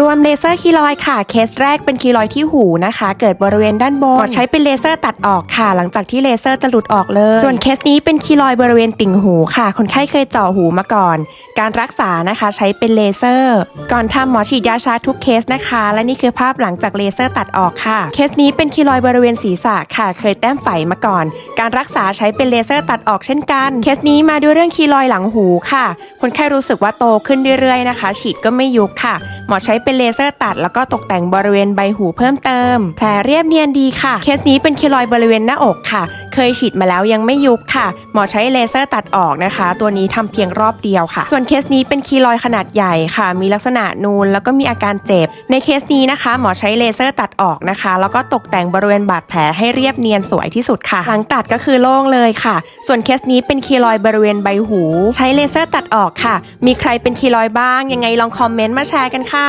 รวมเลเซอร์คีลอยค่ะ เคสแรกเป็นคีลอยที่หูนะคะ เกิดบริเวณด้านบนหมอใช้เป็นเลเซอร์ตัดออกค่ะ หลังจากที่เลเซอร์จะหลุดออกเลย ส่วนเคสนี้เป็นคีลอยบริเวณติ่งหูค่ะ คนไข้เคยเจาะหูมาก่อน การรักษานะคะใช้เป็นเลเซอร์ ก่อนทำหมอฉีดยาชาทุกเคสนะคะ และนี่คือภาพหลังจากเลเซอร์ตัดออกค่ะ เคสนี้เป็นคีลอยบริเวณศีรษะค่ะ เคยแต้มไฝมาก่อน การรักษาใช้เป็นเลเซอร์ตัดออกเช่นกัน เคสนี้มาด้วยเรื่องคีลอยหลังหูค่ะ คนไข้รู้สึกว่าโตขึ้นเรื่อยๆนะคะ ฉีดก็ไม่ยุบค่ะ หมอใช้เป็นเลเซอร์ตัด แล้วก็ตกแต่งบริเวณใบหูเพิ่มเติม แผลเรียบเนียนดีค่ะ เคสนี้เป็นเคลอยบริเวณหน้าอกค่ะ เคยฉีดมาแล้วยังไม่ยุบค่ะ หมอใช้เลเซอร์ตัดออกนะคะ ตัวนี้ทำเพียงรอบเดียวค่ะ ส่วนเคสนี้เป็นคีลอยขนาดใหญ่ค่ะ มีลักษณะนูนแล้วก็มีอาการเจ็บ ในเคสนี้นะคะ หมอใช้เลเซอร์ตัดออกนะคะ แล้วก็ตกแต่งบริเวณบาดแผลให้เรียบเนียนสวยที่สุดค่ะ หลังตัดก็คือโล่งเลยค่ะ ส่วนเคสนี้เป็นคีลอยบริเวณใบหู ใช้เลเซอร์ตัดออกค่ะ มีใครเป็นคีลอยบ้าง ยังไงลองคอมเมนต์มาแชร์กันค่ะ